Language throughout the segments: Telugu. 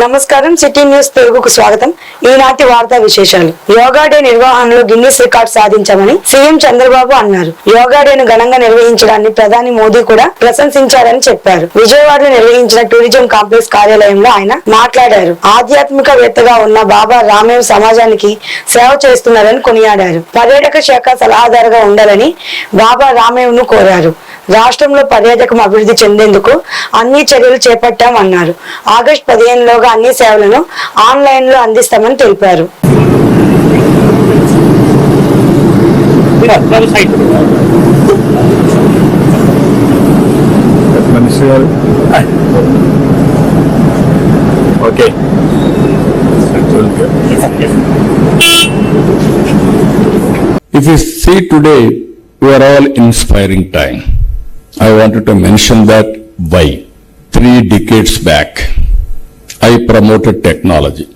నమస్కారం సిటీ న్యూస్ తెలుగుకు స్వాగతం. ఈనాటి వార్తా విశేషాలు. యోగా డే నిర్వహణలో గిన్నిస్ రికార్డ్ సాధించామని సీఎం చంద్రబాబు అన్నారు. యోగా డేను ఘనంగా నిర్వహించడాన్ని ప్రధాని మోదీ కూడా ప్రశంసించారని చెప్పారు. విజయవాడలో నిర్వహించిన టూరిజం కాంప్లెక్స్ కార్యాలయంలో ఆయన మాట్లాడారు. ఆధ్యాత్మిక వేత్తగా ఉన్న బాబా రామేవ్ సమాజానికి సేవ చేస్తున్నారని కొనియాడారు. పర్యాటక శాఖ సలహాదారుగా ఉండాలని బాబా రామేవ్ను కోరారు. రాష్ట్రంలో పర్యాటకం అభివృద్ధి చెందేందుకు అన్ని చర్యలు చేపట్టామన్నారు. ఆగస్టు పదిహేనులోగా అన్ని సేవలను ఆన్లైన్లో అందిస్తామని తెలిపారు. Okay. If you see today, we are all inspiring time. I wanted to mention that why. Three decades back, I promoted technology.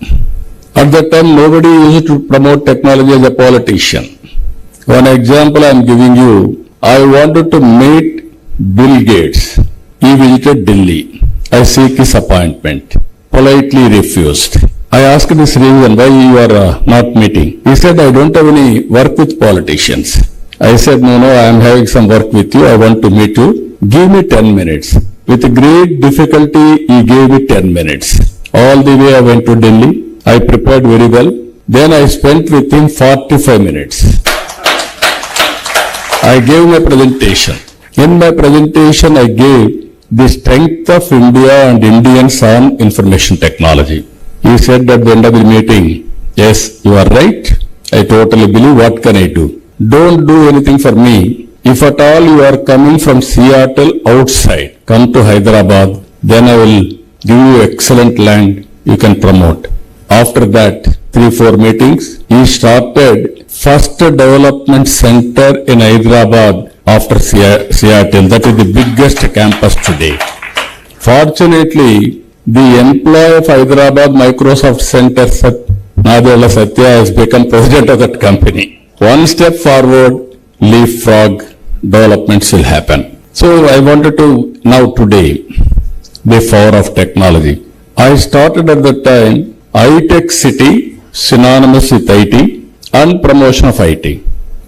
At that time, nobody used to promote technology as a politician. One example I am giving you, I wanted to meet Bill Gates. He visited Delhi. I seek his appointment. Politely refused. I asked this reason why you are uh, not meeting. He said, I don't have any work with politicians. I said, no, no, I am having some work with you. I want to meet you. Give me 10 minutes. With great difficulty, he gave me 10 minutes. All the way I went to Delhi. I prepared very well. Then I spent with him 45 minutes. I gave my presentation. In my presentation, I gave the strength of India and Indians on information technology. He said at the end of the meeting, yes, you are right. I totally believe. What can I do? Don't do anything for me. If at all you are coming from Seattle outside, come to Hyderabad, then I will give you excellent land you can promote. After that, three, four meetings, he started first development center in Hyderabad after Seattle. That is the biggest campus today. Fortunately, the employee of Hyderabad Microsoft Center, Nadella Satya, has become president of that company. One step forward, leapfrog developments will happen. So I wanted to, now today, the power of technology. I started at that time, iTech City, synonymous with IT, and promotion of IT.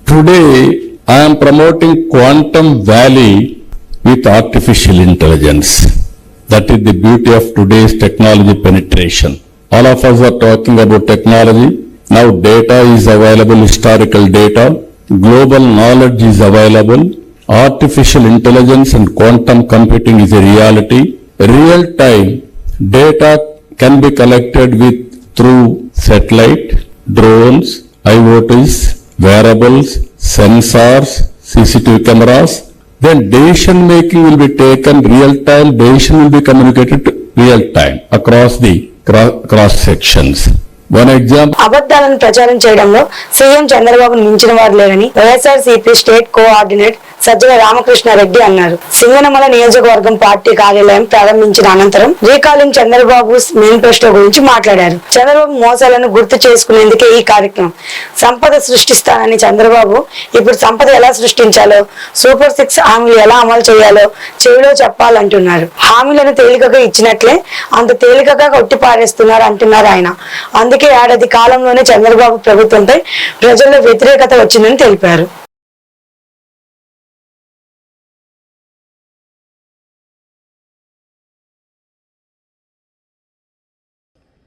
Today, I am promoting Quantum Valley with artificial intelligence. That is the beauty of today's technology penetration. All of us are talking about technology. Now data is available, historical data, global knowledge is available, artificial intelligence and quantum computing is a reality. Real time data can be collected with through satellite, drones, IoTs, wearables, sensors, CCTV cameras. Then decision making will be taken real time, decision will be communicated to real time across the cross sections. అబద్ధాలను ప్రచారం చేయడంలో సీఎం చంద్రబాబు మించిన వారు లేరని YSRCP state coordinate Sajjala Ramakrishna Reddy అన్నారు. సింగనమల నియోజకవర్గం పార్టీ కార్యాలయం ప్రారంభించిన అనంతరం రీకాలింగ్ చంద్రబాబు మేనిఫెస్టో గురించి మాట్లాడారు. చంద్రబాబు మోసాలను గుర్తు చేసుకునేందుకే ఈ కార్యక్రమం. సంపద సృష్టిస్తానని చంద్రబాబు ఇప్పుడు సంపద ఎలా సృష్టించాలో సూపర్ సిక్స్ హామీలు ఎలా అమలు చేయాలో చెవిలో చెప్పాలంటున్నారు. హామీలను తేలికగా ఇచ్చినట్లే అంత తేలికగా కొట్టిపారేస్తున్నారు అంటున్నారు ఆయన. అందుకే ఏడాది కాలంలోనే చంద్రబాబు ప్రభుత్వంపై ప్రజల్లో వ్యతిరేకత వచ్చిందని తెలిపారు.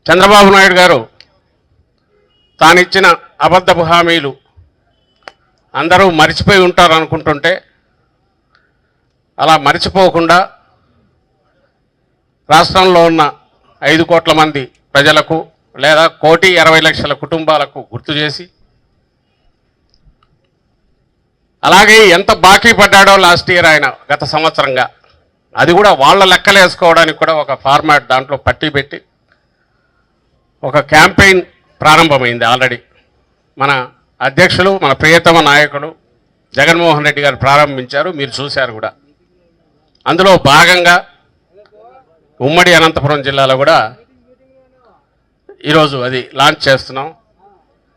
చంద్రబాబు నాయుడు గారు తానిచ్చిన అబద్ధపు హామీలు అందరూ మరిచిపోయి ఉంటారు అనుకుంటుంటే అలా మరిచిపోకుండా రాష్ట్రంలో ఉన్న ఐదు కోట్ల మంది ప్రజలకు లేదా కోటి ఇరవై లక్షల కుటుంబాలకు గుర్తు చేసి అలాగే ఎంత బాకీ పడ్డాడో లాస్ట్ ఇయర్ ఆయన గత సంవత్సరంగా అది కూడా వాళ్ళ లెక్కలు వేసుకోవడానికి కూడా ఒక ఫార్మాట్ దాంట్లో పట్టి పెట్టి ఒక క్యాంపెయిన్ ప్రారంభమైంది ఆల్రెడీ. మన అధ్యక్షులు మన ప్రియతమ నాయకుడు జగన్మోహన్ రెడ్డి గారు ప్రారంభించారు మీరు చూశారు కూడా. అందులో భాగంగా ఉమ్మడి అనంతపురం జిల్లాలో కూడా ఈరోజు అది లాంచ్ చేస్తున్నాం.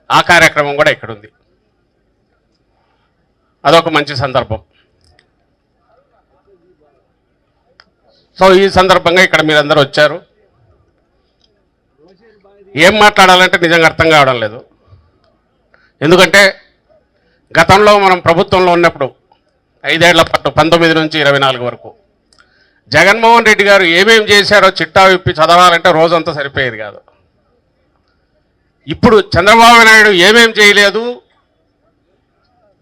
ఆ కార్యక్రమం కూడా ఇక్కడ ఉంది అదొక మంచి సందర్భం. సో ఈ సందర్భంగా ఇక్కడ మీరందరూ వచ్చారు. ఏం మాట్లాడాలంటే నిజంగా అర్థం కావడం లేదు. ఎందుకంటే గతంలో మనం ప్రభుత్వంలో ఉన్నప్పుడు ఐదేళ్ళ పాటు పంతొమ్మిది నుంచి ఇరవై నాలుగు వరకు జగన్మోహన్ రెడ్డి గారు ఏమేం చేశారో చిట్టా విప్పి చదవాలంటే రోజంతా సరిపోయేది కాదు. ఇప్పుడు చంద్రబాబు నాయుడు ఏమేం చేయలేదు?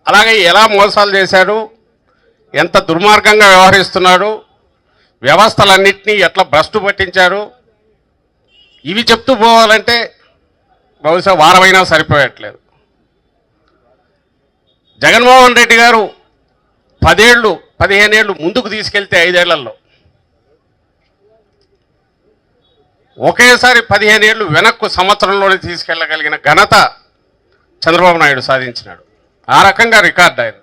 అలాగే ఎలా మోసాలు చేశాడు? ఎంత దుర్మార్గంగా వ్యవహరిస్తున్నాడు? వ్యవస్థలన్నింటినీ ఎట్లా భ్రష్టు పట్టించాడు? ఇవి చెప్తూ పోవాలంటే బహుశా వారమైనా సరిపోయట్లేదు. జగన్మోహన్ రెడ్డి గారు పదేళ్ళు పదిహేనేళ్ళు ముందుకు తీసుకెళ్తే ఐదేళ్ళలో. ఒకేసారి పదిహేనేళ్ళు వెనక్కు సంవత్సరంలోనే తీసుకెళ్ళగలిగిన ఘనత చంద్రబాబు నాయుడు సాధించినాడు. ఆ రకంగా రికార్డ్ ఆయన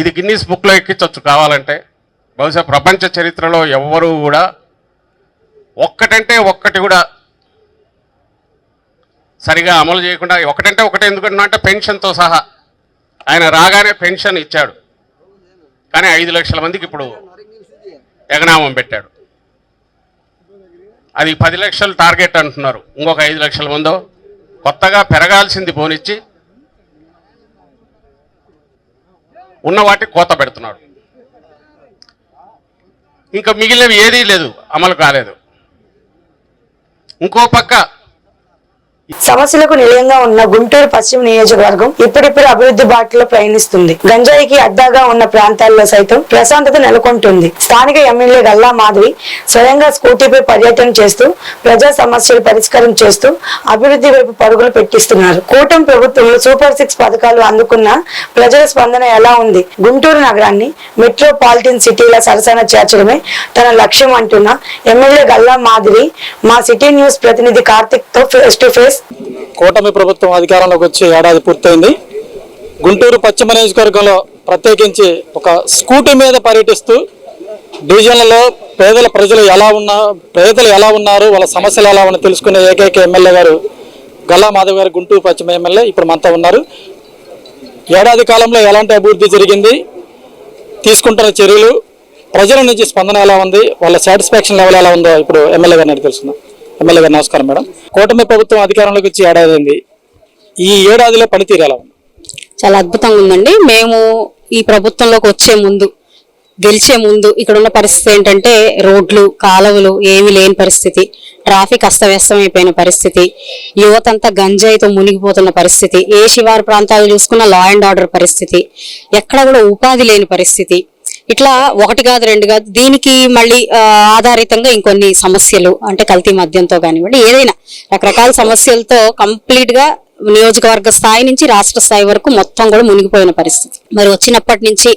ఇది గిన్నీస్ బుక్లో ఎక్కించవచ్చు కావాలంటే. బహుశా ప్రపంచ చరిత్రలో ఎవ్వరూ కూడా ఒక్కటంటే ఒక్కటి కూడా సరిగా అమలు చేయకుండా ఒకటంటే ఒకటి ఎందుకంటున్నా అంటే పెన్షన్తో సహా. ఆయన రాగానే పెన్షన్ ఇచ్చాడు. కానీ ఐదు లక్షల మందికి ఇప్పుడు ఎగనామం పెట్టాడు. అది పది లక్షలు టార్గెట్ అంటున్నారు. ఇంకొక ఐదు లక్షల మందో కొత్తగా పెరగాల్సింది పోనిచ్చి ఉన్న వాటికి కోత పెడుతున్నాడు. ఇంకా మిగిలినవి ఏదీ లేదు అమలు కాలేదు. ఇంకో పక్క సమస్యలకు నిలయంగా ఉన్న గుంటూరు పశ్చిమ నియోజకవర్గం ఇప్పుడిప్పుడు అభివృద్ధి బాటలో ప్రయాణిస్తుంది. గంజాయికి అడ్డాగా ఉన్న ప్రాంతాల్లో సైతం ప్రశాంతత నెలకొంటుంది. స్థానిక ఎమ్మెల్యే గల్లా మాధవి స్వయంగా స్కూటీపై పర్యటన చేస్తూ ప్రజా సమస్యలు పరిష్కారం చేస్తూ అభివృద్ధి వైపు పరుగులు పెట్టిస్తున్నారు. కూటమి ప్రభుత్వంలో సూపర్ సిక్స్ పథకాలు అందుకున్న ప్రజల స్పందన ఎలా ఉంది? గుంటూరు నగరాన్ని మెట్రోపాలిటన్ సిటీల సరసన చేర్చడమే తన లక్ష్యం అంటున్న ఎమ్మెల్యే గల్లా మాధవి మా సిటీ న్యూస్ ప్రతినిధి కార్తిక్తో ఫేస్ టు ఫేస్ కూటమి ప్రభుత్వం అధికారంలోకి వచ్చి ఏడాది పూర్తయింది. గుంటూరు పశ్చిమ నియోజకవర్గంలో ప్రత్యేకించి ఒక స్కూటీ మీద పర్యటిస్తూ డివిజన్లలో పేదల ప్రజలు ఎలా ఉన్నా పేదలు ఎలా ఉన్నారు వాళ్ళ సమస్యలు ఎలా ఉన్నా తెలుసుకునే ఏకైక ఎమ్మెల్యే గారు గల్లా మాధవ్ గారు గుంటూరు పశ్చిమ ఎమ్మెల్యే ఇప్పుడు మనతో ఉన్నారు. ఏడాది కాలంలో ఎలాంటి అభివృద్ధి జరిగింది తీసుకుంటున్న చర్యలు ప్రజల నుంచి స్పందన ఎలా ఉంది వాళ్ళ సాటిస్ఫాక్షన్ లెవెల్ ఎలా ఉందో ఇప్పుడు ఎమ్మెల్యే గారిని తెలుసుకుందాం. ఎమ్మెల్యే గారు నమస్కారం మేడం. కూటమి ప్రభుత్వం అధికారంలోకి వచ్చి ఏడాది ఉంది ఈ ఏడాదిలో పనితీరు ఎలా ఉంది? చాలా అద్భుతంగా ఉందండి. మేము ఈ ప్రభుత్వంలోకి వచ్చే ముందు గెలిచే ముందు ఇక్కడ ఉన్న పరిస్థితి ఏంటంటే రోడ్లు కాలువలు ఏమీ లేని పరిస్థితి. ట్రాఫిక్ అస్తవ్యస్తమైపోయిన పరిస్థితి. యువత అంతా గంజాయితో మునిగిపోతున్న పరిస్థితి. ఏ శివారు ప్రాంతాలు చూసుకున్న లా అండ్ ఆర్డర్ పరిస్థితి. ఎక్కడ కూడా ఉపాధి లేని పరిస్థితి. ఇట్లా ఒకటి కాదు రెండు కాదు దీనికి మళ్ళీ ఆధారితంగా ఇంకొన్ని సమస్యలు అంటే కల్తీ మద్యంతో కానివ్వండి ఏదైనా రకరకాల సమస్యలతో కంప్లీట్గా నియోజకవర్గ స్థాయి నుంచి రాష్ట్ర స్థాయి వరకు మొత్తం కూడా మునిగిపోయిన పరిస్థితి. మరి వచ్చినప్పటి నుంచి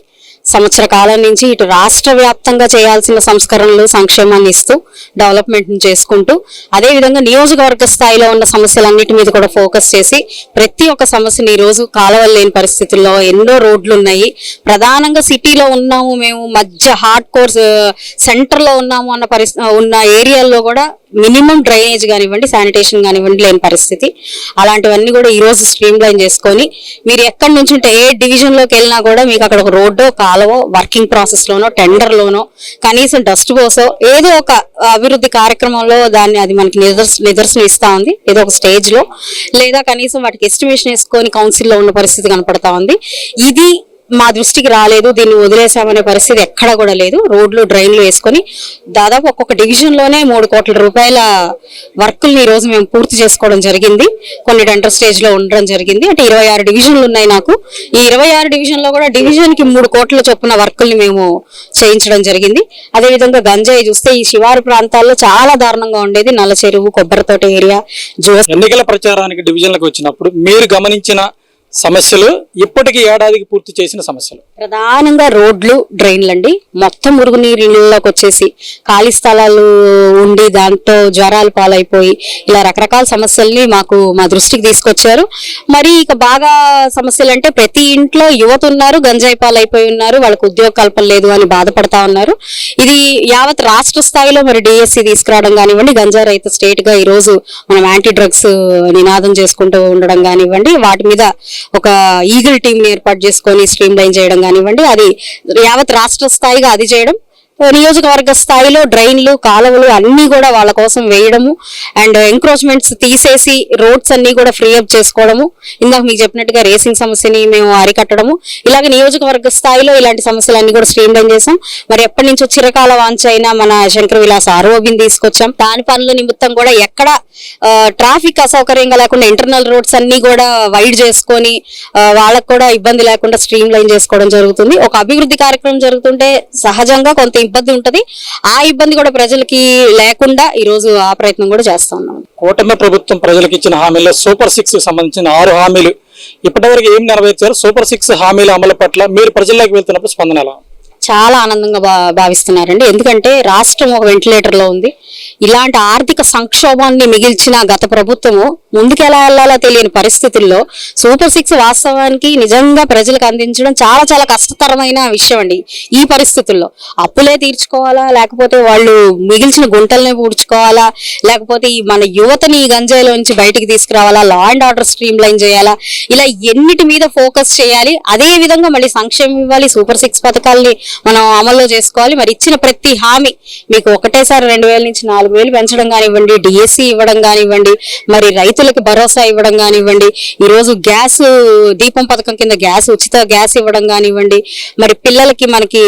సంవత్సర కాలం నుంచి ఇటు రాష్ట్ర వ్యాప్తంగా చేయాల్సిన సంస్కరణలు సంక్షేమాన్ని ఇస్తూ డెవలప్మెంట్ చేసుకుంటూ అదే విధంగా నియోజకవర్గ స్థాయిలో ఉన్న సమస్యలన్నిటి మీద కూడా ఫోకస్ చేసి ప్రతి ఒక్క సమస్యని ఈరోజు రోజు లేని పరిస్థితుల్లో ఎన్నో రోడ్లు ఉన్నాయి ప్రధానంగా సిటీలో ఉన్నాము మేము మధ్య హార్డ్ కోర్స్ సెంటర్లో ఉన్నాము అన్న పరిస్థితి ఉన్న ఏరియాల్లో కూడా మినిమం డ్రైనేజ్ కానివ్వండి శానిటేషన్ కానివ్వండి లేని పరిస్థితి. అలాంటివన్నీ కూడా ఈరోజు స్ట్రీమ్ లైన్ చేసుకొని మీరు ఎక్కడి నుంచి ఉంటే ఏ డివిజన్లోకి వెళ్ళినా కూడా మీకు అక్కడ ఒక రోడ్డో కాలవో వర్కింగ్ ప్రాసెస్లోనో టెండర్లోనో కనీసం డస్ట్ బోసో ఏదో ఒక అభివృద్ధి కార్యక్రమంలో దాన్ని అది మనకి నిదర్శ నిదర్శనం ఇస్తా ఉంది. ఏదో ఒక స్టేజ్లో. లేదా కనీసం వాటికి ఎస్టిమేషన్ వేసుకొని కౌన్సిల్లో ఉన్న పరిస్థితి కనపడతా ఉంది. ఇది మా దృష్టికి రాలేదు దీన్ని వదిలేసామనే పరిస్థితి ఎక్కడ కూడా లేదు. రోడ్లు డ్రైన్లు వేసుకొని దాదాపు ఒక్కొక్క డివిజన్లోనే మూడు కోట్ల రూపాయల వర్క్లు ఈ రోజు మేము పూర్తి చేసుకోవడం జరిగింది. కొన్ని టెంటర్ స్టేజ్లో ఉండడం జరిగింది. అంటే ఇరవై ఆరు డివిజన్లు ఉన్నాయి నాకు. ఈ ఇరవై ఆరు డివిజన్లో కూడా డివిజన్కి మూడు కోట్ల చొప్పున వర్కుల్ని మేము చేయించడం జరిగింది. అదే విధంగా గంజాయి చూస్తే ఈ శివారు ప్రాంతాల్లో చాలా దారుణంగా ఉండేది. నల్ల చెరువు కొబ్బరితోట ఏరియా ఎన్నికల ప్రచారానికి డివిజన్లకు వచ్చినప్పుడు మీరు గమనించిన సమస్యలు ఇప్పటికీ ఏడాదికి పూర్తి చేసిన సమస్యలు. ప్రధానంగా రోడ్లు డ్రైన్లు అండి మొత్తం మురుగునీరు వచ్చేసి ఖాళీ స్థలాలు ఉండి దాంతో జ్వరాలు పాలైపోయి ఇలా రకరకాల సమస్యల్ని మాకు మా దృష్టికి తీసుకొచ్చారు. మరి ఇక బాగా సమస్యలు అంటే ప్రతి ఇంట్లో యువత ఉన్నారు గంజాయి పాలైపోయి ఉన్నారు వాళ్ళకు ఉద్యోగ కల్పన లేదు అని బాధపడతా ఉన్నారు. ఇది యావత్ రాష్ట్ర స్థాయిలో మరి డిఎస్సి తీసుకురావడం కానివ్వండి గంజా రైతు స్టేట్గా ఈ రోజు మనం యాంటీ డ్రగ్స్ నినాదం చేసుకుంటూ ఉండడం కానివ్వండి వాటి మీద ఒక ఈగల్ టీం ఏర్పాటు చేసుకొని స్ట్రీమ్ లైన్ చేయడం కానివ్వండి అది యావత్ రాష్ట్ర స్థాయిగా అది చేయడం నియోజకవర్గ స్థాయిలో డ్రైన్లు కాలువలు అన్నీ కూడా వాళ్ళ కోసం వేయడము అండ్ ఎంక్రోచ్మెంట్స్ తీసేసి రోడ్స్ అన్నీ కూడా ఫ్రీ అప్ చేసుకోవడము. ఇందాక మీకు చెప్పినట్టుగా రేసింగ్ సమస్యని మేము అరికట్టడము. ఇలాగ నియోజకవర్గ స్థాయిలో ఇలాంటి సమస్యలన్నీ కూడా స్ట్రీమ్ లైన్ చేసాం మరి ఎప్పటి నుంచో చిరకాల వాంఛ అయినా మన శంకర విలాస్ ఆరోగ్యం తీసుకొచ్చాం. దాని పనుల నిమిత్తం కూడా ఎక్కడ ట్రాఫిక్ అసౌకర్యంగా లేకుండా ఇంటర్నల్ రోడ్స్ అన్ని కూడా వైడ్ చేసుకొని వాళ్ళకు కూడా ఇబ్బంది లేకుండా స్ట్రీమ్ లైన్ చేసుకోవడం జరుగుతుంది. ఒక అభివృద్ధి కార్యక్రమం జరుగుతుంటే సహజంగా కొంత ఇబ్బంది ఉంటది. ఆ ఇబ్బంది కూడా ప్రజలకి లేకుండా ఈ రోజు ఆ ప్రయత్నం కూడా చేస్తా ఉన్నాం. కూటమి ప్రభుత్వం ప్రజలకు ఇచ్చిన హామీల్లో సూపర్ సిక్స్ సంబంధించిన ఆరు హామీలు ఇప్పటివరకు ఏం నెరవేర్చారు? సూపర్ సిక్స్ హామీల అమలు పట్ల మీరు ప్రజల్లోకి వెళ్తున్నప్పుడు స్పందన ఎలా? చాలా ఆనందంగా భా భావిస్తున్నారండి. ఎందుకంటే రాష్ట్రం ఒక వెంటిలేటర్లో ఉంది. ఇలాంటి ఆర్థిక సంక్షోభాన్ని మిగిల్చిన గత ప్రభుత్వము ముందుకు ఎలా వెళ్ళాలో తెలియని పరిస్థితుల్లో సూపర్ సిక్స్ వాస్తవానికి నిజంగా ప్రజలకు అందించడం చాలా చాలా కష్టతరమైన విషయం అండి ఈ పరిస్థితుల్లో. అప్పులే తీర్చుకోవాలా? లేకపోతే వాళ్ళు మిగిల్చిన గుంటల్ని పూడ్చుకోవాలా? లేకపోతే మన యువతని ఈ గంజాయిలోంచి బయటికి తీసుకురావాలా? Law and order stream line చేయాలా? ఇలా ఎన్నిటి మీద ఫోకస్ చేయాలి? అదే విధంగా మళ్ళీ సంక్షేమం ఇవ్వాలి. సూపర్ సిక్స్ పథకాల్ని మనం అమల్లో చేసుకోవాలి. మరి ఇచ్చిన ప్రతి హామీ మీకు ఒకటేసారి రెండు వేల నుంచి నాలుగు వేలు పెంచడం కానివ్వండి డిఎస్సి ఇవ్వడం కానివ్వండి మరి రైతులకు భరోసా ఇవ్వడం కానివ్వండి ఈ రోజు గ్యాస్ దీపం పథకం కింద గ్యాస్ ఉచిత గ్యాస్ ఇవ్వడం కానివ్వండి మరి పిల్లలకి మనకి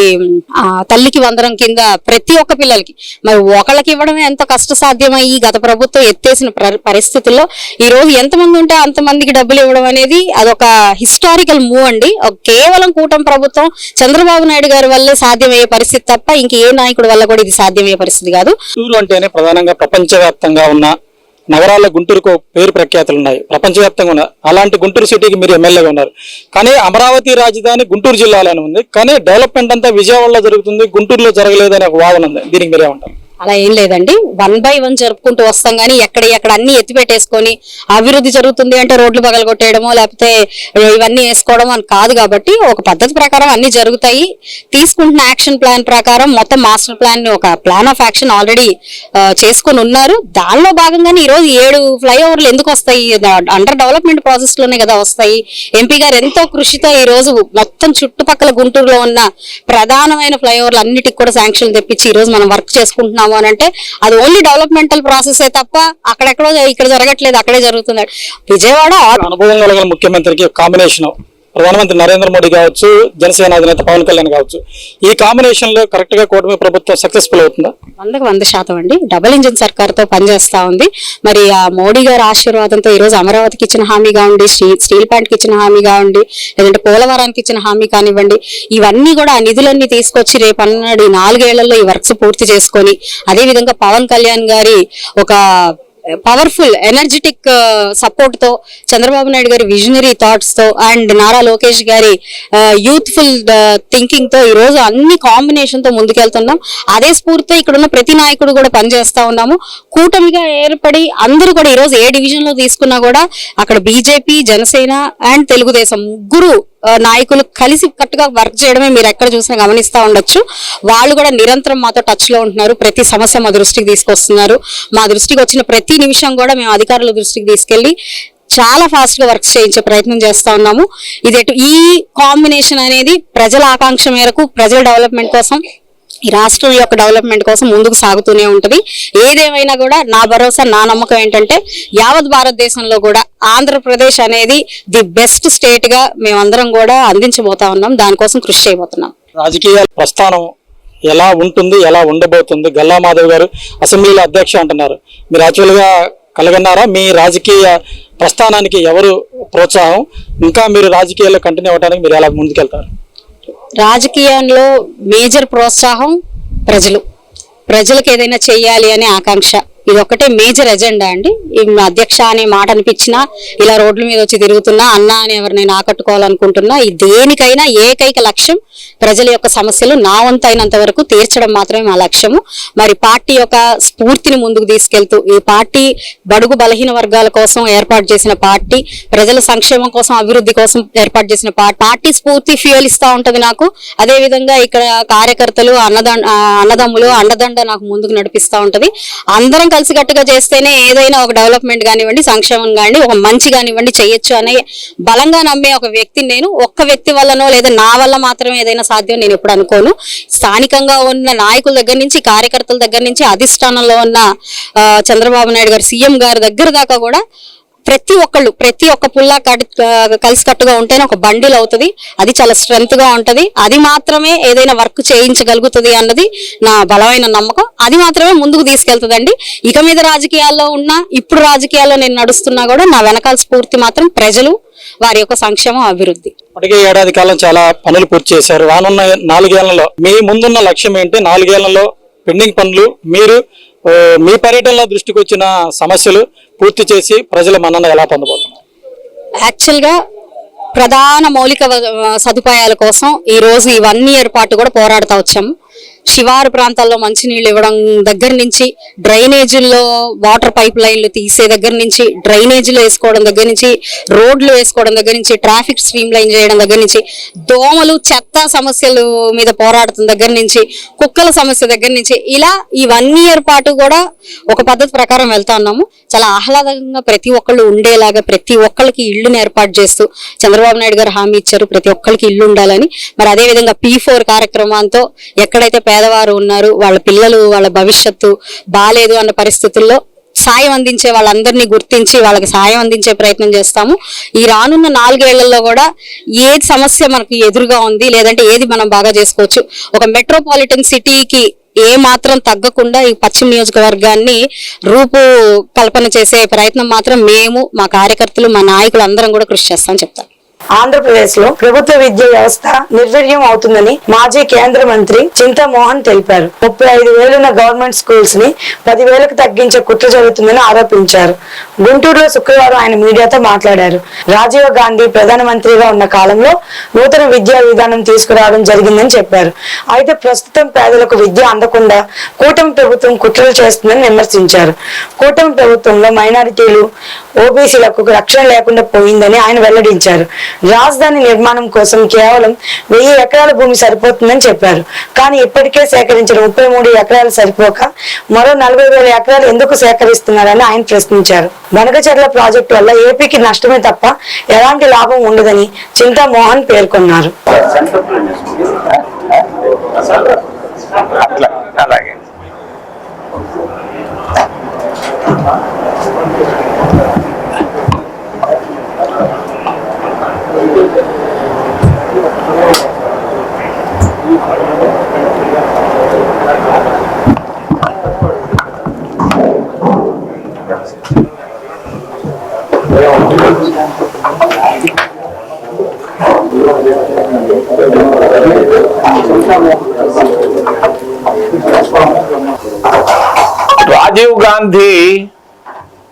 ఆ, తల్లికి వందరం కింద ప్రతి ఒక్క పిల్లలకి మరి ఒకళ్ళకి ఇవ్వడమే ఎంత కష్ట సాధ్యమయ్యి గత ప్రభుత్వం ఎత్తేసిన పరిస్థితుల్లో ఈ రోజు ఎంతమంది ఉంటే అంతమందికి డబ్బులు ఇవ్వడం అనేది అదొక హిస్టారికల్ మూవ్ అండి. కేవలం కూటమి ప్రభుత్వం చంద్రబాబు నాయుడు గారు వల్లే సాధ్యమయ్యే పరిస్థితి తప్ప ఇంక ఏ నాయకుడి వల్ల కూడా ఇది సాధ్యమయ్యే పరిస్థితి కాదు. గుంటూరు అంటేనే ప్రధానంగా ప్రపంచవ్యాప్తంగా ఉన్న నగరాల్లో గుంటూరుకు పేరు ప్రఖ్యాతులు ఉన్నాయి. ప్రపంచవ్యాప్తంగా ఉన్న అలాంటి గుంటూరు సిటీకి మీరు ఎమ్మెల్యేగా ఉన్నారు. కానీ అమరావతి రాజధాని గుంటూరు జిల్లాలోనే ఉంది. కానీ డెవలప్మెంట్ అంతా విజయవాడలో జరుగుతుంది గుంటూరులో జరగలేదనే ఒక వాదన ఉంది. దీనికి మీరేమంటారు? అలా ఏం లేదండి. వన్ బై వన్ జరుపుకుంటూ వస్తాం కానీ ఎక్కడ ఎక్కడ అన్ని ఎత్తిపెట్టేసుకొని అభివృద్ధి జరుగుతుంది అంటే రోడ్లు పగలగొట్టేయడమో లేకపోతే ఇవన్నీ వేసుకోవడం అని కాదు కాబట్టి ఒక పద్ధతి ప్రకారం అన్ని జరుగుతాయి. తీసుకుంటున్న యాక్షన్ ప్లాన్ ప్రకారం మొత్తం మాస్టర్ ప్లాన్ ఒక ప్లాన్ ఆఫ్ యాక్షన్ ఆల్రెడీ చేసుకొని ఉన్నారు. దానిలో భాగంగానే ఈ రోజు ఏడు ఫ్లైఓవర్లు ఎందుకు వస్తాయి? అండర్ డెవలప్మెంట్ ప్రాసెస్లోనే కదా వస్తాయి. ఎంపీ గారు ఎంతో కృషితో ఈ రోజు మొత్తం చుట్టుపక్కల గుంటూరులో ఉన్న ప్రధానమైన ఫ్లైఓవర్లు అన్నిటికి కూడా శాంక్షన్ తెప్పించి ఈ రోజు మనం వర్క్ చేసుకుంటున్నాం. చేస్తున్నాము అని అంటే అది ఓన్లీ డెవలప్మెంటల్ ప్రాసెస్ తప్ప అక్కడెక్కడో ఇక్కడ జరగట్లేదు అక్కడే జరుగుతుంది. విజయవాడ అనుభవం కలిగిన ముఖ్యమంత్రికి కాంబినేషన్ ప్రధానమంత్రి నరేంద్ర మోడీ కావచ్చు జనసేన అధినేత పవన్ కళ్యాణ్ కావచ్చు ఈ కాంబినేషన్లో కరెక్ట్గా కూటమి ప్రభుత్వం సక్సెస్ఫుల్ అవుతుందా? వందకు వంద శాతం అండి. డబుల్ ఇంజిన్ సర్కార్తో పనిచేస్తా ఉంది. మరి ఆ మోడీ గారి ఆశీర్వాదంతో ఈ రోజు అమరావతికి ఇచ్చిన హామీ కావండి స్టీ- స్టీల్ ప్లాంట్కి ఇచ్చిన హామీ కావండి లేదంటే పోలవరానికి ఇచ్చిన హామీ కానివ్వండి ఇవన్నీ కూడా ఆ నిధులన్నీ తీసుకొచ్చి రేపు అన్నాడు ఈ నాలుగేళ్ళలో ఈ వర్క్స్ పూర్తి చేసుకొని అదే విధంగా పవన్ కళ్యాణ్ గారి ఒక పవర్ఫుల్ ఎనర్జెటిక్ సపోర్ట్తో చంద్రబాబు నాయుడు గారి విజనరీ థాట్స్తో అండ్ నారా లోకేష్ గారి యూత్ఫుల్ థింకింగ్తో ఈ రోజు అన్ని కాంబినేషన్తో ముందుకెళ్తున్నాం. అదే స్ఫూర్తితో ఇక్కడ ఉన్న ప్రతి నాయకుడు కూడా పనిచేస్తా ఉన్నాము. కూటమిగా ఏర్పడి అందరూ కూడా ఈ రోజు ఏ డివిజన్లో తీసుకున్నా కూడా అక్కడ బీజేపీ జనసేన అండ్ తెలుగుదేశం ముగ్గురు నాయకులు కలిసి కట్టుగా వర్క్ చేయడమే మీరు ఎక్కడ చూసినా గమనిస్తూ ఉండొచ్చు. వాళ్ళు కూడా నిరంతరం మాతో టచ్లో ఉంటున్నారు. ప్రతి సమస్య మా దృష్టికి తీసుకొస్తున్నారు. మా దృష్టికి వచ్చిన ప్రతి నిమిషం కూడా మేము అధికారుల దృష్టికి తీసుకెళ్ళి చాలా ఫాస్ట్గా వర్క్ చేయించే ప్రయత్నం చేస్తా ఉన్నాము. ఇది ఈ కాంబినేషన్ అనేది ప్రజల ఆకాంక్ష మేరకు ప్రజల డెవలప్మెంట్ కోసం ఈ రాష్ట్రం యొక్క డెవలప్మెంట్ కోసం ముందుకు సాగుతూనే ఉంటుంది. ఏదేమైనా కూడా నా భరోసా నా నమ్మకం ఏంటంటే యావత్ భారతదేశంలో కూడా ఆంధ్రప్రదేశ్ అనేది ది బెస్ట్ స్టేట్గా మేమందరం కూడా అందించబోతా ఉన్నాం. దానికోసం కృషి చేయబోతున్నాం. రాజకీయ ప్రస్థానం ఎలా ఉంటుంది ఎలా ఉండబోతుంది? గల్లా మాధవ్ గారు అసెంబ్లీలో అధ్యక్ష అంటున్నారు. మీరు యాక్చువల్గా కలగన్నారా? మీ రాజకీయ ప్రస్థానానికి ఎవరు ప్రోత్సాహం? ఇంకా మీరు రాజకీయాల్లో కంటిన్యూ అవ్వడానికి మీరు ఎలా ముందుకెళ్తారు? రాజకీయంలో మేజర్ ప్రోత్సాహం ప్రజలు. ప్రజలకు ఏదైనా చేయాలి అనే ఆకాంక్ష. ఇది ఒకటే మేజర్ ఎజెండా అండి. ఈ అధ్యక్ష అనే మాట అనిపించినా ఇలా రోడ్ల మీద వచ్చి తిరుగుతున్నా అన్న అని ఎవరినైనా ఆకట్టుకోవాలనుకుంటున్నా ఈ దేనికైనా ఏకైక లక్ష్యం ప్రజల యొక్క సమస్యలు నా వంతైనంత వరకు తీర్చడం మాత్రమే మా లక్ష్యము. మరి పార్టీ యొక్క స్ఫూర్తిని ముందుకు తీసుకెళ్తూ ఈ పార్టీ బడుగు బలహీన వర్గాల కోసం ఏర్పాటు చేసిన పార్టీ ప్రజల సంక్షేమం కోసం అభివృద్ధి కోసం ఏర్పాటు చేసిన పార్టీ పార్టీ స్ఫూర్తి ఫ్యూయల్ ఇస్తా ఉంటది నాకు. అదే విధంగా ఇక్కడ కార్యకర్తలు అన్నదండ అన్నదమ్ములు అండదండ నాకు ముందుకు నడిపిస్తా ఉంటది. అందరం కలిసికట్టుగా చేస్తేనే ఏదైనా ఒక డెవలప్మెంట్ కానివ్వండి సంక్షేమం కానివ్వండి ఒక మంచి కానివ్వండి చేయొచ్చు అనే బలంగా నమ్మే ఒక వ్యక్తిని నేను ఒక్క వ్యక్తి వల్లనో లేదా నా వల్ల మాత్రమే ఏదైనా సాధ్యం నేను ఎప్పుడు అనుకోను. స్థానికంగా ఉన్న నాయకుల దగ్గర నుంచి కార్యకర్తల దగ్గర నుంచి అధిష్టానంలో ఉన్న చంద్రబాబు నాయుడు గారు సీఎం గారి దగ్గర దాకా కూడా ప్రతి ఒక్కళ్ళు ప్రతి ఒక్క పుల్లా కడి కలిసికట్టుగా ఉంటేనే ఒక బండిల్ అవుతుంది. అది చాలా స్ట్రెంత్గా ఉంటది. అది మాత్రమే ఏదైనా వర్క్ చేయించగలుగుతుంది అన్నది నా బలమైన నమ్మకం. అది మాత్రమే ముందుకు తీసుకెళ్తుందండి. ఇక మీద రాజకీయాల్లో ఉన్నా ఇప్పుడు రాజకీయాల్లో నేను నడుస్తున్నా కూడా నా వెనకాల స్ఫూర్తి మాత్రం ప్రజలు వారి యొక్క సంక్షేమం అభివృద్ధి. ఇప్పటికే ఏడాది కాలం చాలా పనులు పూర్తి చేశారు. రానున్న నాలుగేళ్ళలో మీ ముందున్న లక్ష్యం ఏంటి? నాలుగేళ్ళలో పెండింగ్ పనులు మీరు మీ పర్యటనలో దృష్టికి వచ్చిన సమస్యలు పూర్తి చేసి ప్రజల మన్నన ఎలా పొందబోతున్నారు? యాక్చువల్గా ప్రధాన మౌలిక సదుపాయాల కోసం ఈ రోజు ఈ వన్ ఇయర్ పాటు కూడా పోరాడుతూ వచ్చాము శివారు ప్రాంతాల్లో మంచినీళ్ళు ఇవ్వడం దగ్గర నుంచి డ్రైనేజీల్లో వాటర్ పైప్ లైన్లు తీసే దగ్గర నుంచి డ్రైనేజీలు వేసుకోవడం దగ్గర నుంచి రోడ్లు వేసుకోవడం దగ్గర నుంచి ట్రాఫిక్ స్ట్రీమ్ లైన్ చేయడం దగ్గర నుంచి దోమలు చెత్త సమస్యలు మీద పోరాడుతున్న దగ్గర నుంచి కుక్కల సమస్య దగ్గర నుంచి ఇలా ఈ వన్ ఇయర్ పాటు కూడా ఒక పద్ధతి ప్రకారం వెళ్తా ఉన్నాము. చాలా ఆహ్లాదంగా ప్రతి ఒక్కళ్ళు ఉండేలాగా ప్రతి ఒక్కళ్ళకి ఇల్లుని ఏర్పాటు చేస్తూ చంద్రబాబు నాయుడు గారు హామీ ఇచ్చారు ప్రతి ఒక్కళ్ళకి ఇల్లు ఉండాలని. మరి అదే విధంగా పీ ఫోర్ కార్యక్రమంతో ఎక్కడైతే పేదవారు ఉన్నారు వాళ్ళ పిల్లలు వాళ్ళ భవిష్యత్తు బాగాలేదు అన్న పరిస్థితుల్లో సాయం అందించే వాళ్ళందరినీ గుర్తించి వాళ్ళకి సాయం అందించే ప్రయత్నం చేస్తాము. ఈ రానున్న నాలుగేళ్ళలో కూడా ఏది సమస్య మనకి ఎదురుగా ఉంది లేదంటే ఏది మనం బాగా చేసుకోవచ్చు ఒక మెట్రోపాలిటన్ సిటీకి ఏ మాత్రం తగ్గకుండా ఈ పశ్చిమ నియోజకవర్గాన్ని రూపు కల్పన చేసే ప్రయత్నం మాత్రం మేము మా కార్యకర్తలు మా నాయకులు అందరం కూడా కృషి చేస్తామని చెప్తారు ఆంధ్రప్రదేశ్లో ప్రభుత్వ విద్యా వ్యవస్థ నిర్వీర్యం అవుతుందని మాజీ కేంద్ర మంత్రి చింతామోహన్ తెలిపారు. ముప్పై ఐదు వేలున్న గవర్నమెంట్ స్కూల్స్ని పదివేలకు తగ్గించే కుట్ర జరుగుతుందని ఆరోపించారు. గుంటూరులో శుక్రవారం ఆయన మీడియాతో మాట్లాడారు. రాజీవ్ గాంధీ ప్రధానమంత్రిగా ఉన్న కాలంలో నూతన విద్యా విధానం తీసుకురావడం జరిగిందని చెప్పారు. అయితే ప్రస్తుతం పేదలకు విద్య అందకుండా కూటమి ప్రభుత్వం కుట్రలు చేస్తుందని విమర్శించారు. కూటమి ప్రభుత్వంలో మైనారిటీలు ఓబీసీలకు రక్షణ లేకుండా పోయిందని ఆయన వెల్లడించారు. రాజధాని నిర్మాణం కోసం కేవలం వెయ్యి ఎకరాల భూమి సరిపోతుందని చెప్పారు. కానీ ఇప్పటికే సేకరించిన ముప్పై మూడు ఎకరాలు సరిపోక మరో నలభై వేల ఎకరాలు ఎందుకు సేకరిస్తున్నారని ఆయన ప్రశ్నించారు. బనకచెర్ల ప్రాజెక్టు వల్ల ఏపీకి నష్టమే తప్ప ఎలాంటి లాభం ఉండదని చింతామోహన్ పేర్కొన్నారు. అలాగే. గాంధీ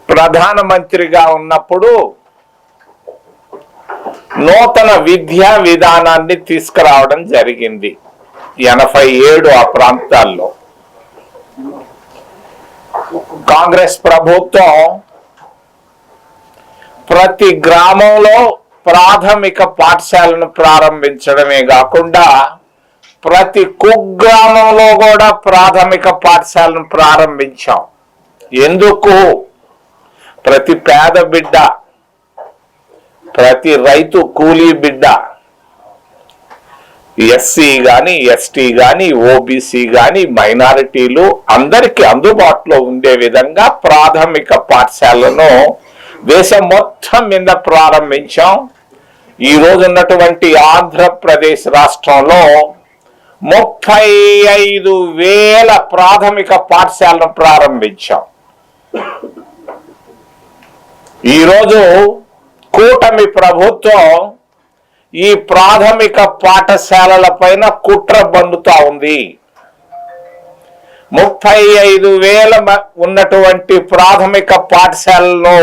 ప్రధానమంత్రిగా ఉన్నప్పుడు నూతన విద్యా విధానాన్ని తీసుకురావడం జరిగింది ఎనభై ఏడు ఆ ప్రాంతాల్లో. కాంగ్రెస్ ప్రభుత్వం ప్రతి గ్రామంలో ప్రాథమిక పాఠశాలను ప్రారంభించడమే కాకుండా ప్రతి కుగ్రామంలో కూడా ప్రాథమిక పాఠశాలను ప్రారంభించాం. ఎందుకు? ప్రతి పేద బిడ్డ ప్రతి రైతు కూలీ బిడ్డ ఎస్సీ కానీ ఎస్టీ కానీ ఓబీసీ కానీ మైనారిటీలు అందరికీ అందుబాటులో ఉండే విధంగా ప్రాథమిక పాఠశాలను దేశం మొత్తం మీద ప్రారంభించాం. ఈ రోజు ఉన్నటువంటి ఆంధ్రప్రదేశ్ రాష్ట్రంలో ముప్పై ఐదు వేల ప్రాథమిక పాఠశాలను ప్రారంభించాం. ఈరోజు కూటమి ప్రభుత్వం ఈ ప్రాథమిక పాఠశాలల పైన కుట్ర బండుతా ఉంది. ముప్పై ఐదు వేల ఉన్నటువంటి ప్రాథమిక పాఠశాలలో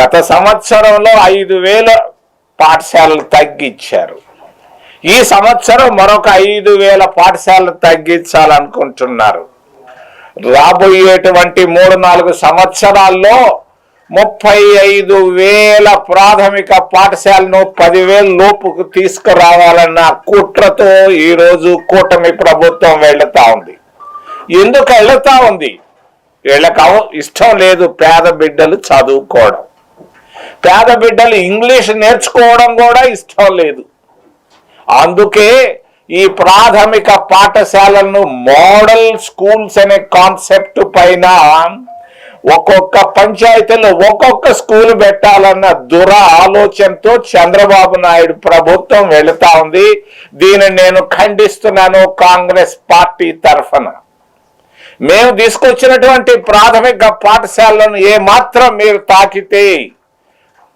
గత సంవత్సరంలో ఐదు వేల పాఠశాలలు తగ్గించారు. ఈ సంవత్సరం మరొక ఐదు వేల పాఠశాలలు తగ్గించాలనుకుంటున్నారు. రాబోయేటువంటి మూడు నాలుగు సంవత్సరాల్లో ముప్పై ఐదు వేల ప్రాథమిక పాఠశాలను పదివేల లోపుకు తీసుకురావాలన్న కుట్రతో ఈరోజు కూటమి ప్రభుత్వం వెళ్తా ఉంది. ఎందుకు వెళ్తా ఉంది? వీళ్ళకు ఇష్టం లేదు పేద బిడ్డలు చదువుకోవడం. పేద బిడ్డలు ఇంగ్లీష్ నేర్చుకోవడం కూడా ఇష్టం లేదు. అందుకే ఈ ప్రాథమిక పాఠశాలను మోడల్ స్కూల్స్ అనే కాన్సెప్ట్ పైన ఒక్కొక్క పంచాయతీలో ఒక్కొక్క స్కూల్ పెట్టాలన్న దుర ఆలోచనతో చంద్రబాబు నాయుడు ప్రభుత్వం వెళుతా ఉంది. దీనిని నేను ఖండిస్తున్నాను కాంగ్రెస్ పార్టీ తరఫున. మేము తీసుకొచ్చినటువంటి ప్రాథమిక పాఠశాలను ఏ మాత్రం మీరు తాకితే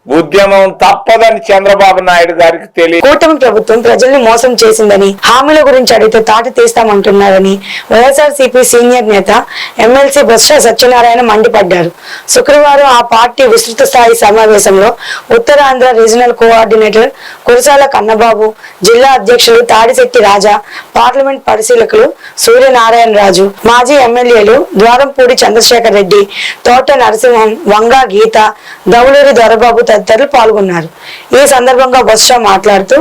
ఉద్యమం తప్పదని చంద్రబాబు నాయుడు గారికి తెలియదు కూటమి ప్రభుత్వం ప్రజల్ని మోసం చేసిందని హామీల గురించి అడిగితే తాటి తీస్తామంటున్నారని వైఎస్ఆర్సీపీ సీనియర్ నేత ఎమ్మెల్సీ బొత్స సత్యనారాయణ మండిపడ్డారు. శుక్రవారం ఆ పార్టీ విస్తృత స్థాయి సమావేశంలో ఉత్తరాంధ్ర రీజనల్ కోఆర్డినేటర్ కురసాల కన్నబాబు జిల్లా అధ్యక్షులు తాడిశెట్టి రాజా పార్లమెంట్ పరిశీలకులు సూర్యనారాయణ రాజు మాజీ ఎమ్మెల్యేలు ద్వారంపూడి చంద్రశేఖర్ రెడ్డి తోట నరసింహం వంగా గీత దౌలూరి దొరబాబు తదితరులు పాల్గొన్నారు. ఈ సందర్భంగా బొత్స మాట్లాడుతూ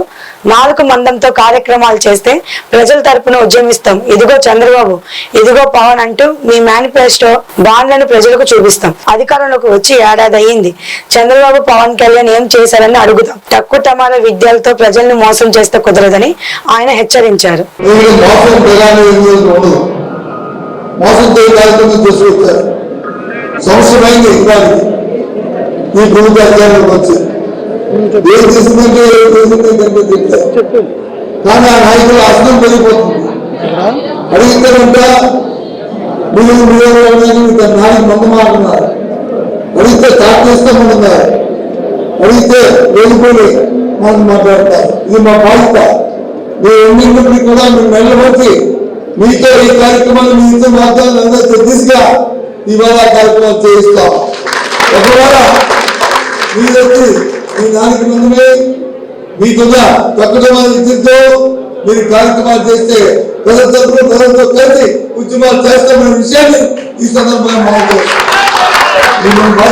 నాలుగు మందంతో కార్యక్రమాలు చేస్తే ప్రజల తరపున ఉద్యమిస్తాం. ఇదిగో చంద్రబాబు ఇదిగో పవన్ అంటూ మీ మేనిఫెస్టో బాండ్లను ప్రజలకు చూపిస్తాం. అధికారంలోకి వచ్చి ఏడాది అయ్యింది. చంద్రబాబు పవన్ కళ్యాణ్ ఏం చేశారని అడుగుతాం తక్కువ తమాల విద్యలతో ప్రజల్ని మోసం చేస్తే కుదరదని ఆయన హెచ్చరించారు. మోసం చేయడానికి తీసుకొచ్చారు సంవత్సరమైంది ఇవ్వాలి ఈ ప్రభుత్వ అధికారంలోకి వచ్చి ఏం చేసిందంటే చెప్తారు కానీ ఆ నాయకులు అర్థం పెరిగిపోతుంది. అడిగితే ఉంటా మీరు మీరు నాలుగు మంది మాట్లాడుతున్నారు అడిగితే స్టార్ట్ చేస్తామన్నారు అడిగితే వెళ్ళిపోయి మనం మాట్లాడతారు ఇది మా బాధ్యత. మీ రెండింటికి కూడా మీరు వెళ్ళవచ్చు మీతో ఈ కార్యక్రమాలు మీ ఇద్దరు మాత్రం తీసుగా ఇవాళ కార్యక్రమాలు చేయిస్తాం. ఒకవేళ మీరు వచ్చి మీ దానికి మందిని మీకున్న తక్కువ మంది మీరు కార్యక్రమాలు చేస్తే ప్రజల ప్రజలతో ప్రజలతో కలిసి ఉద్యమాలు చేస్తామనే విషయాన్ని ఈ సందర్భంగా మాట్లాడుతాం